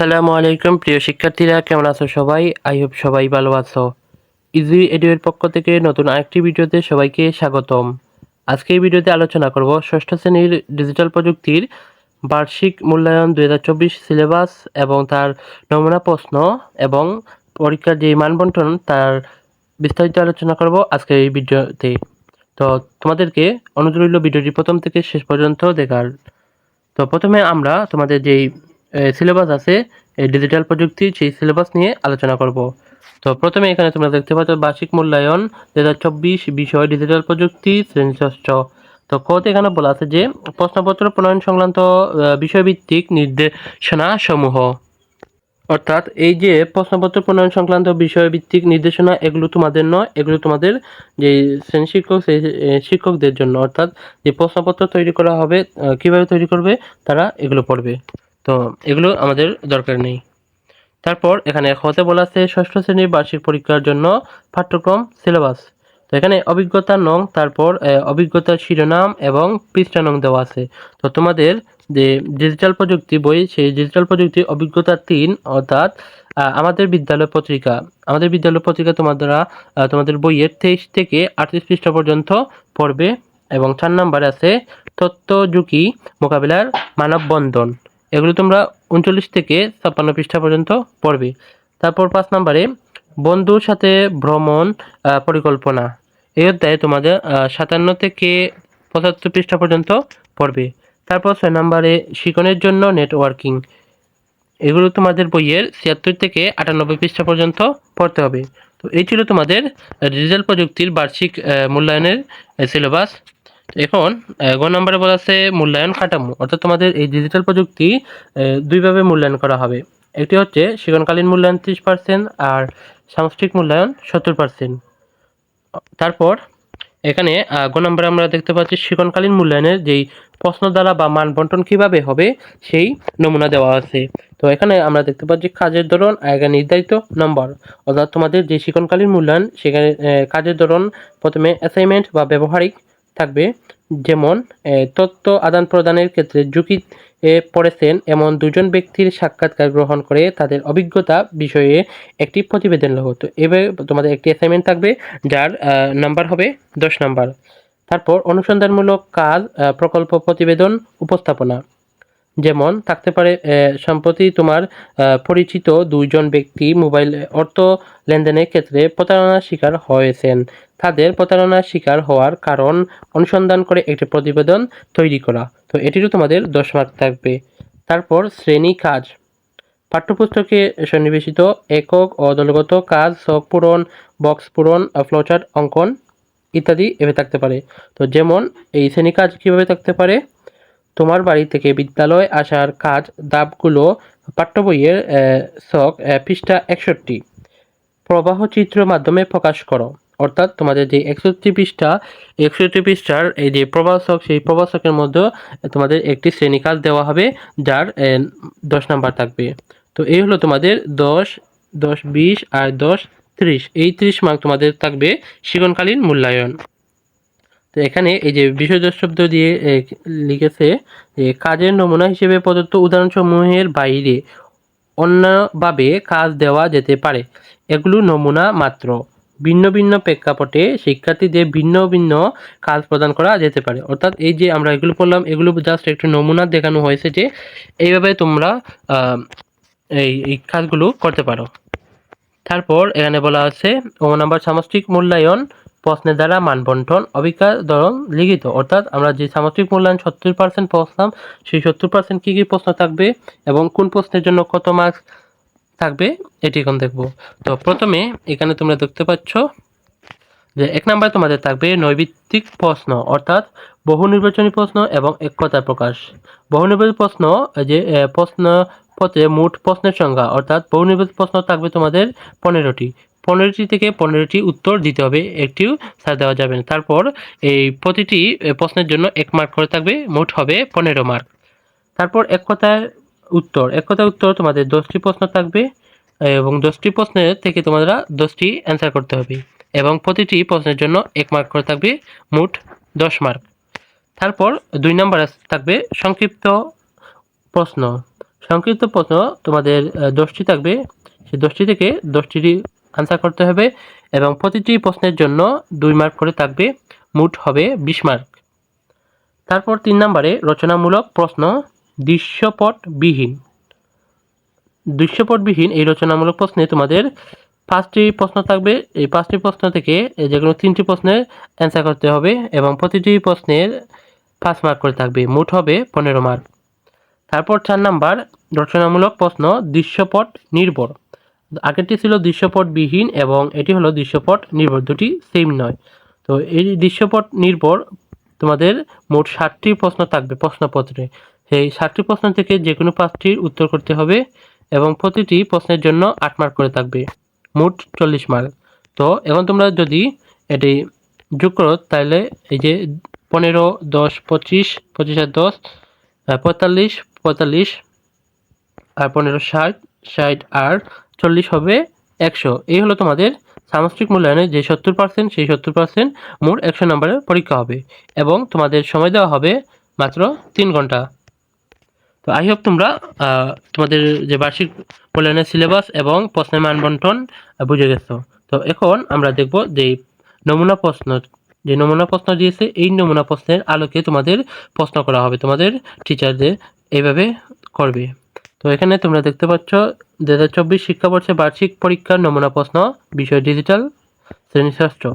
আসসালামু আলাইকুম, প্রিয় শিক্ষার্থীরা, কেমন আছো সবাই? আই হোপ সবাই ভালো আছো। ইজি এডুয়ের পক্ষ থেকে নতুন আরেকটি ভিডিওতে সবাইকে স্বাগতম। আজকে এই ভিডিওতে আলোচনা করব ষষ্ঠ শ্রেণির ডিজিটাল প্রযুক্তির বার্ষিক মূল্যায়ন দুই হাজার চব্বিশ সিলেবাস এবং তার নমুনা প্রশ্ন এবং পরীক্ষার যে মানবন্টন তার বিস্তারিত আলোচনা করব আজকে এই ভিডিওতে। তো তোমাদেরকে অনুরোধ রইল ভিডিওটি প্রথম থেকে শেষ পর্যন্ত দেখার। তো প্রথমে আমরা তোমাদের যেই সিলেবাস আছে এই ডিজিটাল প্রযুক্তি, সেই সিলেবাস নিয়ে আলোচনা করব। তো প্রথমে এখানে তোমরা দেখতে পাচ্ছ বার্ষিক মূল্যায়ন দু হাজার চব্বিশ বিষয় ডিজিটাল প্রযুক্তি শ্রেণি ষষ্ঠ তো কত এখানে বলা আছে যে প্রশ্নপত্র প্রণয়ন সংক্রান্ত বিষয়ভিত্তিক নির্দেশনা সমূহ অর্থাৎ এই যে প্রশ্নপত্র প্রণয়ন সংক্রান্ত বিষয়ভিত্তিক নির্দেশনা, এগুলো তোমাদের নয়, এগুলো তোমাদের যে শ্রেণি শিক্ষক, সেই শিক্ষকদের জন্য। অর্থাৎ যে প্রশ্নপত্র তৈরি করা হবে কীভাবে তৈরি করবে, তারা এগুলো পড়বে। তো এগুলো আমাদের দরকার নেই। তারপর এখানে হতে বলা আছে, ষষ্ঠ শ্রেণির বার্ষিক পরীক্ষার জন্য পাঠ্যক্রম, সিলেবাস। তো এখানে অভিজ্ঞতা নং, তারপর অভিজ্ঞতার শিরোনাম এবং পৃষ্ঠা নং দেওয়া আছে। তো তোমাদের যে ডিজিটাল প্রযুক্তি বই, সেই ডিজিটাল প্রযুক্তি অভিজ্ঞতা তিন অর্থাৎ আমাদের বিদ্যালয় পত্রিকা। আমাদের বিদ্যালয় পত্রিকা তোমাদের তোমাদের বইয়ের তেইশ থেকে আটত্রিশ পৃষ্ঠা পর্যন্ত পড়বে এবং চার নম্বরে আছে, তথ্য ঝুঁকি মোকাবিলার মানববন্ধন। এগুলো তোমরা উনচল্লিশ থেকে ছাপ্পান্ন পৃষ্ঠা পর্যন্ত পড়বে। তারপর পাঁচ নম্বরে, বন্ধুর সাথে ভ্রমণ পরিকল্পনা। এই অধ্যায়ে তোমাদের সাতান্ন থেকে পঁচাত্তর পৃষ্ঠা পর্যন্ত পড়বে। তারপর ছয় নম্বরে, শিকনের জন্য নেটওয়ার্কিং। এগুলো তোমাদের বইয়ের ছিয়াত্তর থেকে আটানব্বই পৃষ্ঠা পর্যন্ত পড়তে হবে। তো এই ছিল তোমাদের ডিজিটাল প্রযুক্তির বার্ষিক মূল্যায়নের সিলেবাস। এখন গ নম্বরে বলা আছে মূল্যায়ন কাঠামো। অর্থাৎ তোমাদের এই ডিজিটাল প্রযুক্তি দুইভাবে মূল্যায়ন করা হবে। একটি হচ্ছে শিক্ষণকালীন মূল্যায়ন ত্রিশ পার্সেন্ট আর সামষ্টিক মূল্যায়ন সত্তর পার্সেন্ট তারপর, এখানে গ নম্বরে আমরা দেখতে পাচ্ছি শিক্ষণকালীন মূল্যায়নের যেই প্রশ্ন দ্বারা বা মান বন্টন কীভাবে হবে, সেই নমুনা দেওয়া আছে। তো এখানে আমরা দেখতে পাচ্ছি কাজের ধরন এখানে নির্ধারিত নম্বর। অর্থাৎ তোমাদের যে শিক্ষণকালীন মূল্যায়ন, সেখানে কাজের ধরন, প্রথমে অ্যাসাইনমেন্ট বা ব্যবহারিক থাকবে, যেমন তথ্য আদান প্রদানের ক্ষেত্রে ঝুঁকি পড়েছেন এমন দুজন ব্যক্তির সাক্ষাৎকার গ্রহণ করে তাদের অভিজ্ঞতা বিষয়ে একটি প্রতিবেদন লেখো তো এবার তোমাদের একটি অ্যাসাইনমেন্ট থাকবে, যার নাম্বার হবে দশ নাম্বার তারপর অনুসন্ধানমূলক কাজ প্রকল্প প্রতিবেদন, উপস্থাপনা। যেমন থাকতে পারে সম্প্রতি তোমার পরিচিত দুইজন ব্যক্তি মোবাইল, অর্থ লেনদেনের ক্ষেত্রে প্রতারণার শিকার হয়েছেন। তাদের প্রতারণার শিকার হওয়ার কারণ অনুসন্ধান করে একটি প্রতিবেদন তৈরি করা। তো এটিরও তোমাদের দশ মার্ক থাকবে। তারপর শ্রেণি কাজ। পাঠ্যপুস্তকে সন্নিবেশিত একক ও দলগত কাজ সব পূরণ, বক্স পূরণ, ফ্লোচার্ট, অঙ্কন ইত্যাদি এভাবে থাকতে পারে। তো যেমন এই শ্রেণি কাজ কীভাবে থাকতে পারে? তোমার বাড়ি থেকে বিদ্যালয় আসার কাজ ধাপগুলো পাঠ্য বইয়ের শখ পৃষ্ঠা একষট্টি। প্রবাহ চিত্র মাধ্যমে প্রকাশ করো। অর্থাৎ তোমাদের যে একষট্টি পৃষ্ঠা, একষট্টি পৃষ্ঠার এই যে প্রবাসক সেই প্রবাসকের মধ্যে তোমাদের একটি শ্রেণি কাজ দেওয়া হবে, যার দশ নাম্বার থাকবে। তো এই হলো তোমাদের দশ দশ, বিশ আর দশ, ত্রিশ। এই ত্রিশ মার্ক তোমাদের থাকবে শিক্ষণকালীন মূল্যায়ন। তো এখানে এই যে বিষয়দোষ শব্দ দিয়ে লিখেছে যে, কাজের নমুনা হিসেবে প্রদত্ত উদাহরণসমূহের বাইরে অন্যভাবে কাজ দেওয়া যেতে পারে। এগুলো নমুনা মাত্র। ভিন্ন ভিন্ন প্রেক্ষাপটে শিক্ষার্থীদের ভিন্ন ভিন্ন কাজ প্রদান করা যেতে পারে। অর্থাৎ এই যে আমরা এগুলো পড়লাম, এগুলো জাস্ট একটু নমুনা দেখানো হয়েছে যে, এইভাবে তোমরা এই এই কাজগুলো করতে পারো। তারপর এখানে বলা আছে, ও নাম্বার সামষ্টিক মূল্যায়ন প্রশ্নের দ্বারা মানবন্টন অভিজ্ঞতা ধরন লিখিত। অর্থাৎ আমরা যে সামষ্টিক মূল্যায়ন সত্তর পার্সেন্ট পড়লাম সেই সত্তর পার্সেন্ট কী কী প্রশ্ন থাকবে এবং কোন প্রশ্নের জন্য কত মার্কস থাকবে, এটি এখন দেখব। তো প্রথমে এখানে তোমরা দেখতে পাচ্ছ যে এক নম্বরে তোমাদের থাকবে নৈবিত্তিক প্রশ্ন, অর্থাৎ বহু নির্বাচনী প্রশ্ন এবং এক কথায় প্রকাশ। বহু নির্বাচনী প্রশ্ন যে প্রশ্ন পথে মোট প্রশ্নের সংখ্যা, অর্থাৎ বহু নির্বাচনী প্রশ্ন থাকবে তোমাদের পনেরোটি। পনেরোটি থেকে পনেরোটি উত্তর দিতে হবে, একটিও ছাড় দেওয়া যাবে না। তারপর এই প্রতিটি প্রশ্নের জন্য এক মার্ক করে থাকবে, মোট হবে পনেরো মার্ক তারপর এক কথায় উত্তর, এক কথায় উত্তর তোমাদের দশটি প্রশ্ন থাকবে এবং দশটি প্রশ্নের থেকে তোমরা দশটি অ্যান্সার করতে হবে এবং প্রতিটি প্রশ্নের জন্য এক মার্ক করে থাকবে, মোট দশ মার্ক তারপর দুই নম্বর থাকবে সংক্ষিপ্ত প্রশ্ন। সংক্ষিপ্ত প্রশ্ন তোমাদের দশটি থাকবে। সেই দশটি থেকে দশটিরই আনসার করতে হবে এবং প্রতিটি প্রশ্নের জন্য দুই মার্ক করে থাকবে, মোট হবে বিশ মার্ক তারপর তিন নম্বরে রচনামূলক প্রশ্ন, দৃশ্যপটবিহীন। দৃশ্যপটবিহীন এই রচনামূলক প্রশ্নে তোমাদের পাঁচটি প্রশ্ন থাকবে। এই পাঁচটি প্রশ্ন থেকে এই যেগুলো তিনটি প্রশ্নের অ্যান্সার করতে হবে এবং প্রতিটি প্রশ্নের পাঁচ মার্ক করে থাকবে, মোট হবে পনেরো মার্ক তারপর চার নাম্বার রচনামূলক প্রশ্ন, দৃশ্যপট নির্ভর। আগেরটি ছিল দৃশ্যপটবিহীন এবং এটি হলো দৃশ্যপট নির্ভর, দুটি সেম নয়। তো এই দৃশ্যপট নির্ভর তোমাদের মোট ষাটটি প্রশ্ন থাকবে প্রশ্নপত্রে। সেই ষাটটি প্রশ্ন থেকে যে কোনো পাঁচটির উত্তর করতে হবে এবং প্রতিটি প্রশ্নের জন্য আট মার্ক করে থাকবে, মোট চল্লিশ মার্ক। তো এখন তোমরা যদি এটি যোগ করো, তাহলে এই যে পনেরো, দশ, পঁচিশ পঁচিশ আর দশ পঁয়তাল্লিশ পঁয়তাল্লিশ, আর পনেরো, ষাট ষাট আর চল্লিশ হবে একশো। এই হলো তোমাদের সামষ্টিক মূল্যায়নে যে সত্তর পার্সেন্ট সেই সত্তর পার্সেন্ট মোট একশো নম্বরের পরীক্ষা হবে এবং তোমাদের সময় দেওয়া হবে মাত্র তিন ঘণ্টা। তো আই হোপ তোমরা তোমাদের যে বার্ষিক মূল্যায়নের সিলেবাস এবং প্রশ্নের মান বন্টন আহ, বুঝে গেছো। তো এখন আমরা দেখব যে নমুনা প্রশ্ন যে নমুনা প্রশ্ন দিয়েছে এই নমুনা প্রশ্নের আলোকে তোমাদের প্রশ্ন করা হবে। তোমাদের টিচারদের এইভাবে করবে। তো এখানে তোমরা দেখতে পাচ্ছ দু হাজার চব্বিশ শিক্ষাবর্ষে বার্ষিক পরীক্ষার নমুনা প্রশ্ন, বিষয় ডিজিটাল, শ্রেণীশাস্ত্র।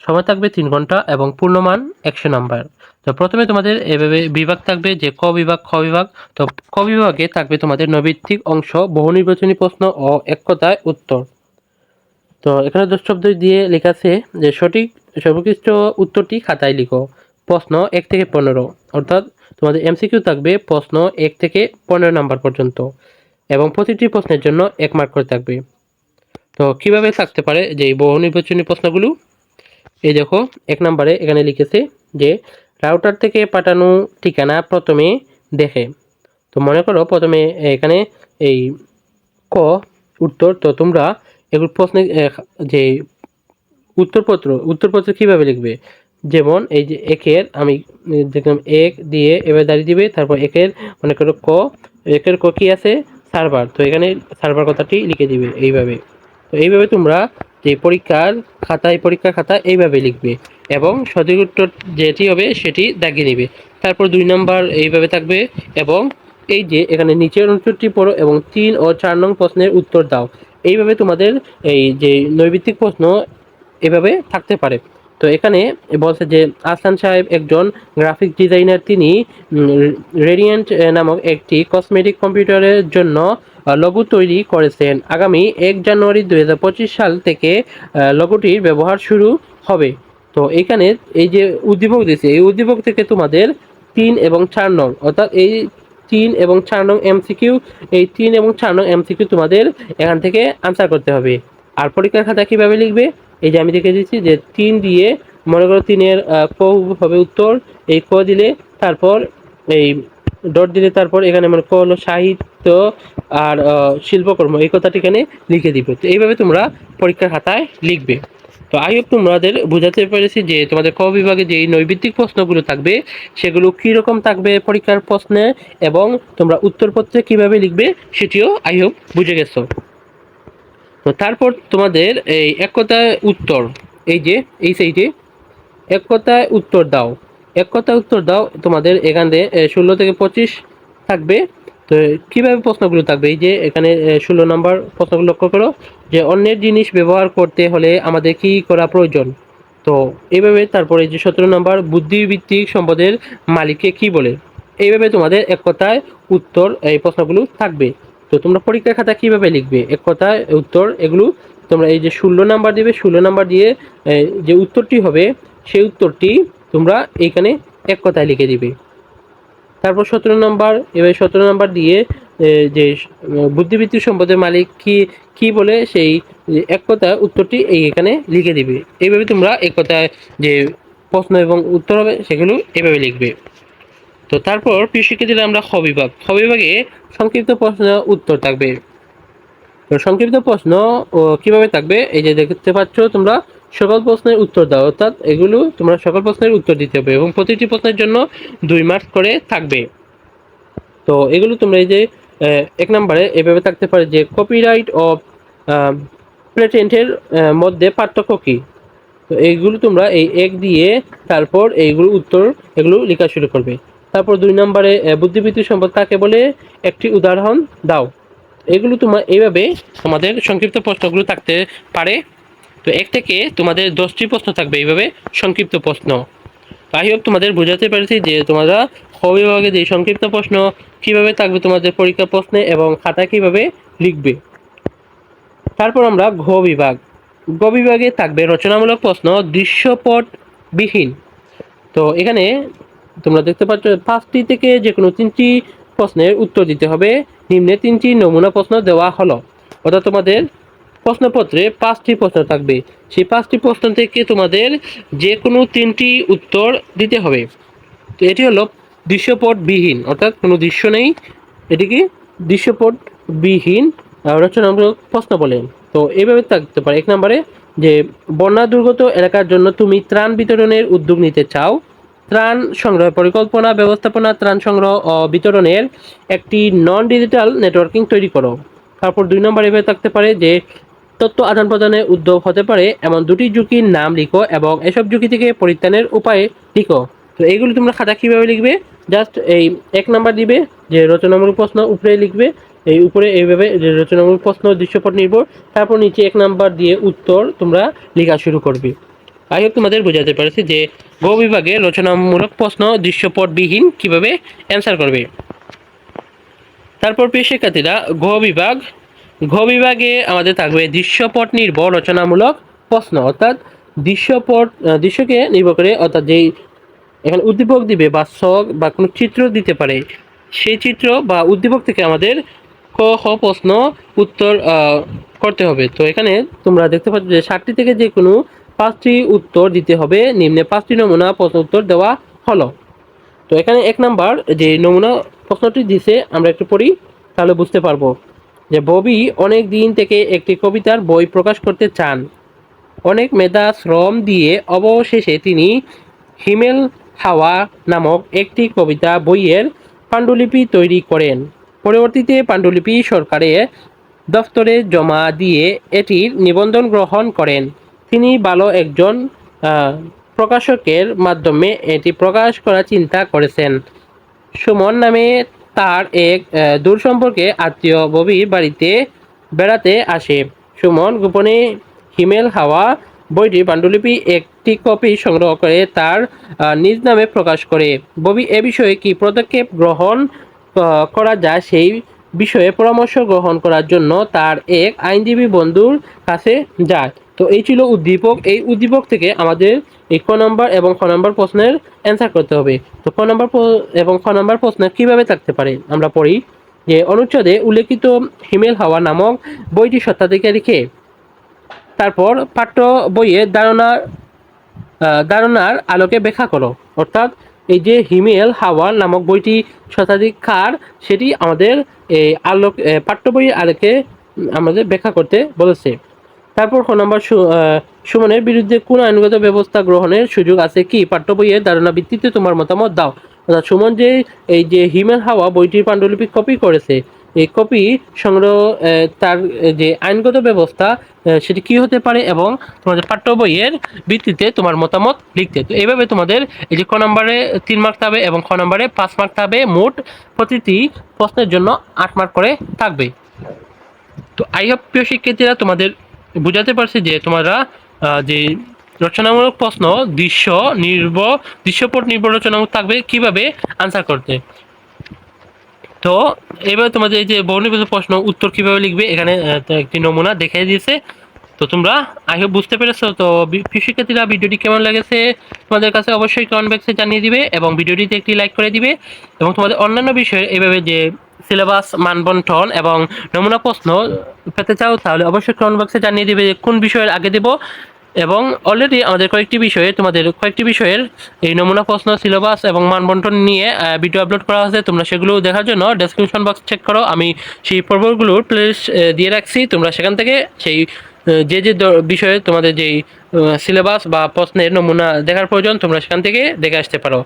সময় থাকবে তিন ঘণ্টা এবং পূর্ণমান একশো নাম্বার। তো প্রথমে তোমাদের এভাবে বিভাগ থাকবে যে ক বিভাগ, খ বিভাগ। তো ক বিভাগে থাকবে তোমাদের নৈবিত্তিক অংশ বহু নির্বাচনী প্রশ্ন ও এক কথায় উত্তর। তো এখানে দশ শব্দ দিয়ে লেখা আছে যে সঠিক সর্বোৎকৃষ্ট উত্তরটি খাতায় লিখো। প্রশ্ন এক থেকে পনেরো। অর্থাৎ তোমাদের এমসিকিউ থাকবে প্রশ্ন এক থেকে পনেরো নাম্বার পর্যন্ত। এবং প্রতিটি প্রশ্নের জন্য এক মার্ক করে থাকবে। তো কীভাবে থাকতে পারে যে বহু নির্বাচনী প্রশ্নগুলো? এই দেখো, এক নম্বরে এখানে লিখেছে যে রাউটার থেকে পাঠানো ঠিকানা প্রথমে দেখে। তো মনে করো প্রথমে এখানে এই ক, উত্তর, তো তোমরা এগুলো প্রশ্নে যে উত্তরপত্র উত্তরপত্র কীভাবে লিখবে? যেমন এই যে একের, আমি দেখলাম এক দিয়ে এবার দাঁড়িয়ে দিবে, তারপর একের, মনে করো ক, একের ক কি আছে? সার্ভার তো এখানে সার্ভার কথাটি লিখে দিবে এইভাবে। তো এইভাবে তোমরা যে পরীক্ষার খাতায়, পরীক্ষার খাতা এইভাবে লিখবে এবং সঠিক উত্তর যেটি হবে সেটি দাগিয়ে নিবে তারপর দুই নাম্বার এইভাবে থাকবে এবং এই যে এখানে নিচের উত্তরটি পড়ো এবং তিন ও চার নং প্রশ্নের উত্তর দাও। এইভাবে তোমাদের এই যে নৈবিত্তিক প্রশ্ন এভাবে থাকতে পারে। তো এখানে বলছে যে আসান সাহেব একজন গ্রাফিক ডিজাইনার তিনি রেডিয়েন্ট নামক একটি কসমেটিক কম্পিউটারের জন্য লোগো তৈরি করেছেন। আগামী এক জানুয়ারি দুই হাজার পঁচিশ সাল থেকে আহ, লোগোটির ব্যবহার শুরু হবে। তো এখানে এই যে উদ্দীপক দিয়েছে এই উদ্দীপক থেকে তোমাদের তিন এবং চার নং অর্থাৎ এই তিন এবং চার নং এমসিকিউ এই তিন এবং চার নং এমসিকিউ তোমাদের এখান থেকে আনসার করতে হবে। আর পরীক্ষার খাতা কীভাবে লিখবে? এই যে আমি দেখে দিচ্ছি যে তিন দিয়ে, মনে করো তিনের ক হবে উত্তর, এই ক দিলে তারপর এই ডট দিলে তারপর এখানে মানে ক হলো সাহিত্য আর শিল্পকর্ম, এই কথাটি এখানে লিখে দিবে। তো এইভাবে তোমরা পরীক্ষার খাতায় লিখবে। তো আই হোপ তোমাদের বোঝাতে পেরেছি যে তোমাদের ক বিভাগে যে নৈবিত্তিক প্রশ্নগুলো থাকবে, সেগুলো কীরকম থাকবে পরীক্ষার প্রশ্নে এবং তোমরা উত্তরপত্রে কীভাবে লিখবে সেটিও আই হোপ বুঝে গেছো। তো তারপর তোমাদের এই এক কথায় উত্তর, এই যে, এই সাইডে এক কথায় উত্তর দাও। এক কথায় উত্তর দাও, তোমাদের এখান থেকে ষোলো থেকে পঁচিশ থাকবে। তো কীভাবে প্রশ্নগুলো থাকবে? এই যে এখানে ষোলো নম্বর প্রশ্নগুলো লক্ষ্য করো, যে অন্যের জিনিস ব্যবহার করতে হলে আমাদের কী করা প্রয়োজন? তো এইভাবে তারপরে যে সতেরো নম্বর বুদ্ধিভিত্তিক সম্পদের মালিককে কি বলে? এইভাবে তোমাদের এক কথায় উত্তর এই প্রশ্নগুলো থাকবে। তো তোমরা পরীক্ষার খাতা কীভাবে লিখবে? এক কথায় উত্তর এগুলো তোমরা এই যে ষোলো নাম্বার দিবে ষোলো নাম্বার দিয়ে যে উত্তরটি হবে সেই উত্তরটি তোমরা এইখানে এক কথায় লিখে দিবে। তারপর সতেরো নম্বর এবার সতেরো নম্বর দিয়ে যে উম, বুদ্ধিবৃত্তিক সম্পদের মালিক কি কি বলে সেই এক কথায় উত্তরটি এই এখানে লিখে দিবে। এইভাবে তোমরা এক কথায় যে প্রশ্ন এবং উত্তর হবে সেগুলো এভাবে লিখবে। তো তারপর প্রিয় শিক্ষার্থীরা, আমরা খ বিভাগ। খ বিভাগে সংক্ষিপ্ত প্রশ্ন উত্তর থাকবে। তো সংক্ষিপ্ত প্রশ্ন কীভাবে থাকবে? এই যে দেখতে পাচ্ছ তোমরা, সকল প্রশ্নের উত্তর দাও। অর্থাৎ এগুলো তোমরা সকল প্রশ্নের উত্তর দিতে হবে এবং প্রতিটি প্রশ্নের জন্য দুই মার্ক করে থাকবে। তো এগুলো তোমরা এই যে এক নম্বরে এভাবে থাকতে পারে যে কপিরাইট অফ পেটেন্টের মধ্যে পার্থক্য কী? তো এইগুলো তোমরা এই এক দিয়ে তারপর এইগুলো উত্তর, এগুলো লেখা শুরু করবে। তারপর দুই নম্বরে বুদ্ধিবৃত্তি সম্পদ কাকে বলে? একটি উদাহরণ দাও। এগুলো তোমার এইভাবে তোমাদের সংক্ষিপ্ত প্রশ্নগুলো থাকতে পারে। তো এক থেকে তোমাদের দশটি প্রশ্ন থাকবে এইভাবে সংক্ষিপ্ত প্রশ্ন। আই হোপ তোমাদের বোঝাতে পেরেছি যে তোমরা খ বিভাগে যে সংক্ষিপ্ত প্রশ্ন কীভাবে থাকবে তোমাদের পরীক্ষা প্রশ্নে এবং খাতা কীভাবে লিখবে। তারপর আমরা ঘ বিভাগ। গ বিভাগে থাকবে রচনামূলক প্রশ্ন দৃশ্যপট বিহীন তো এখানে তোমরা দেখতে পাচ্ছ, পাঁচটি থেকে যে কোনো তিনটি প্রশ্নের উত্তর দিতে হবে। নিম্নে তিনটি নমুনা প্রশ্ন দেওয়া হলো। অর্থাৎ তোমাদের প্রশ্নপত্রে পাঁচটি প্রশ্ন থাকবে। সেই পাঁচটি প্রশ্ন থেকে তোমাদের যে কোনো তিনটি উত্তর দিতে হবে। তো এটি হলো দৃশ্যপট বিহীন অর্থাৎ কোনো দৃশ্য নেই। এটিকে দৃশ্যপট বিহীন রচনামূলক প্রশ্ন বলে। তো এইভাবে থাকতে পারে। এক নম্বরে যে, বন্যা দুর্গত এলাকার জন্য তুমি ত্রাণ বিতরণের উদ্যোগ নিতে চাও ত্রাণ সংগ্রহ, পরিকল্পনা, ব্যবস্থাপনা, ত্রাণ সংগ্রহ ও বিতরণের একটি নন ডিজিটাল নেটওয়ার্কিং তৈরি করো। তারপর দুই নম্বর এভাবে থাকতে পারে যে, তথ্য আদান প্রদানের উদ্যোগ হতে পারে, এমন দুটি ঝুঁকির নাম লিখো এবং এসব ঝুঁকি থেকে পরিত্রাণের উপায় লিখো। তো এইগুলো তোমরা খাতা কীভাবে লিখবে? জাস্ট এই এক নাম্বার দিবে যে রচনামূলক প্রশ্ন উপরে লিখবে। এই উপরে এইভাবে যে রচনামূলক প্রশ্ন দৃশ্যপট নির্ভর। তারপর নিচে এক নাম্বার দিয়ে উত্তর তোমরা লেখা শুরু করবে। আই তোমাদের বোঝাতে পারছি যে গ বিভাগে রচনামূলক প্রশ্ন, দৃশ্যপটবিহীন কীভাবে অ্যান্সার করবে? তারপর প্রিয় শিক্ষার্থীরা, ঘ বিভাগ। ঘ বিভাগে আমাদের থাকবে দৃশ্যপট নির্ভর রচনামূলক প্রশ্ন, অর্থাৎ দৃশ্যপট দৃশ্যকে নির্ভর করে, অর্থাৎ যেই এখানে উদ্দীপক দিবে বা শখ বা কোনো চিত্র দিতে পারে, সেই চিত্র বা উদ্দীপক থেকে আমাদের ক খ প্রশ্ন উত্তর করতে হবে। তো এখানে তোমরা দেখতে পাচ্ছ যে ষাটটি থেকে যে কোনো পাঁচটি উত্তর দিতে হবে। নিম্নে পাঁচটি নমুনা প্রশ্ন উত্তর দেওয়া হলো। তো এখানে এক নাম্বার যে নমুনা প্রশ্নটি দিছে, আমরা একটু পড়ি, তাহলে বুঝতে পারব যে ববি অনেক দিন থেকে একটি কবিতার বই প্রকাশ করতে চান। অনেক মেধা শ্রম দিয়ে অবশেষে তিনি হিমেল হাওয়া নামক একটি কবিতা বইয়ের পাণ্ডুলিপি তৈরি করেন। পরবর্তীতে পাণ্ডুলিপি সরকারের দফতরে জমা দিয়ে এটির নিবন্ধন গ্রহণ করেন। তিনি ভালো একজন প্রকাশকের মাধ্যমে এটি প্রকাশ করার চিন্তা করেছেন। সুমন নামে তার এক দূর সম্পর্কে আত্মীয় ববির বাড়িতে বেড়াতে আসে। সুমন গোপনে হিমেল হাওয়া বইটির পাণ্ডুলিপি একটি কপি সংগ্রহ করে তার নিজ নামে প্রকাশ করে। ববি এ বিষয়ে কি পদক্ষেপ গ্রহণ করা যায় সেই বিষয়ে পরামর্শ গ্রহণ করার জন্য তার এক আইনজীবী বন্ধুর কাছে যায়। তো এই ছিল উদ্দীপক। এই উদ্দীপক থেকে আমাদের এই ক নম্বর এবং খ নম্বর প্রশ্নের অ্যান্সার করতে হবে। তো ক নম্বর এবং খ নম্বর প্রশ্ন কীভাবে থাকতে পারে? আমরা পড়ি যে, অনুচ্ছেদে উল্লেখিত হিমেল হাওয়া নামক বইটি সত্ত্বাধিকারী কে? তারপর পাঠ্য বইয়ের ধারণার ধারণার আলোকে ব্যাখ্যা করো। অর্থাৎ এই যে হিমেল হাওয়া নামক বইটি শতাধিকার সেটি আমাদের এই আলোক পাঠ্য বইয়ের আলোকে আমাদের ব্যাখ্যা করতে বলেছে। তারপর খ নম্বর সুমনের বিরুদ্ধে কোন আইনগত ব্যবস্থা গ্রহণের সুযোগ আছে কি? পাঠ্য বইয়ের ধারণা ভিত্তিতে তোমার মতামত দাও। অর্থাৎ সুমন যে এই যে হিমেল হাওয়া বইটির পাণ্ডুলিপি কপি করেছে, এই কপি সংগ্রহ তার যে আইনগত ব্যবস্থা সেটি কি হতে পারে এবং তোমাদের পাঠ্য বইয়ের ভিত্তিতে তোমার মতামত লিখতে। তো এইভাবে তোমাদের এই যে ক নম্বরে তিন মার্ক থাকবে এবং খ নম্বরে পাঁচ মার্ক থাকবে, মোট প্রতিটি প্রশ্নের জন্য আট মার্ক করে থাকবে। তো আই হোপ প্রিয় শিক্ষার্থীরা তোমাদের বুঝাতে পারছি যে তোমরা যে রচনামূলক প্রশ্ন, দৃশ্য নির্ভর দৃশ্যপট নির্ভর রচনামূলক থাকবে, কীভাবে আনসার করতে? তো এবার তোমাদের এই যে বহুনির্বাচিত প্রশ্ন, উত্তর কীভাবে লিখবে, এখানে একটি নমুনা দেখিয়ে দিয়েছে। তো তোমরা হোপ বুঝতে পেরেছ। তো শিক্ষার্থীরা ভিডিওটি কেমন লেগেছে, তোমাদের কাছে অবশ্যই কমেন্ট বক্সে জানিয়ে দিবে এবং ভিডিওটিতে একটি লাইক করে দিবে। এবং তোমাদের অন্যান্য বিষয়ে এভাবে যে সিলেবাস মানবন্ঠন এবং নমুনা প্রশ্ন পেতে চাও তাহলে অবশ্যই কমেন্ট বক্সে জানিয়ে দিবে যে কোন বিষয়ের আগে দেব। এবং অলরেডি আমাদের কয়েকটি বিষয়ে, তোমাদের কয়েকটি বিষয়ের এই নমুনা প্রশ্ন, সিলেবাস এবং মানবন্টন নিয়ে ভিডিও আপলোড করা হয়েছে তোমরা সেগুলো দেখার জন্য ডেসক্রিপশন বক্স চেক করো। আমি সেই পর্বগুলোর প্লেলিস্ট দিয়ে রাখছি। তোমরা সেখান থেকে সেই যে যে বিষয়ে তোমাদের যেই সিলেবাস বা প্রশ্নের নমুনা দেখার প্রয়োজন, তোমরা সেখান থেকে দেখে আসতে পারো।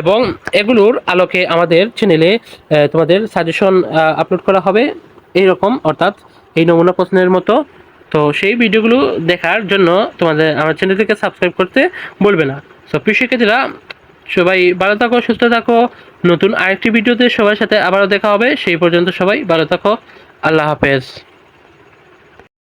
এবং এগুলোর আলোকে আমাদের চ্যানেলে তোমাদের সাজেশন আপলোড করা হবে। এইরকম, অর্থাৎ এই নমুনা প্রশ্নের মতো। তো সেই ভিডিওগুলো দেখার জন্য তোমাদের আমার চ্যানেলটিকে সাবস্ক্রাইব করতে বলবে না। সো প্রিয় শিক্ষার্থীরা, সবাই ভালো থাকো, সুস্থ থাকো। নতুন আরেকটি ভিডিওতে সবার সাথে আবারও দেখা হবে। সেই পর্যন্ত সবাই ভালো থাকো। আল্লাহ হাফেজ।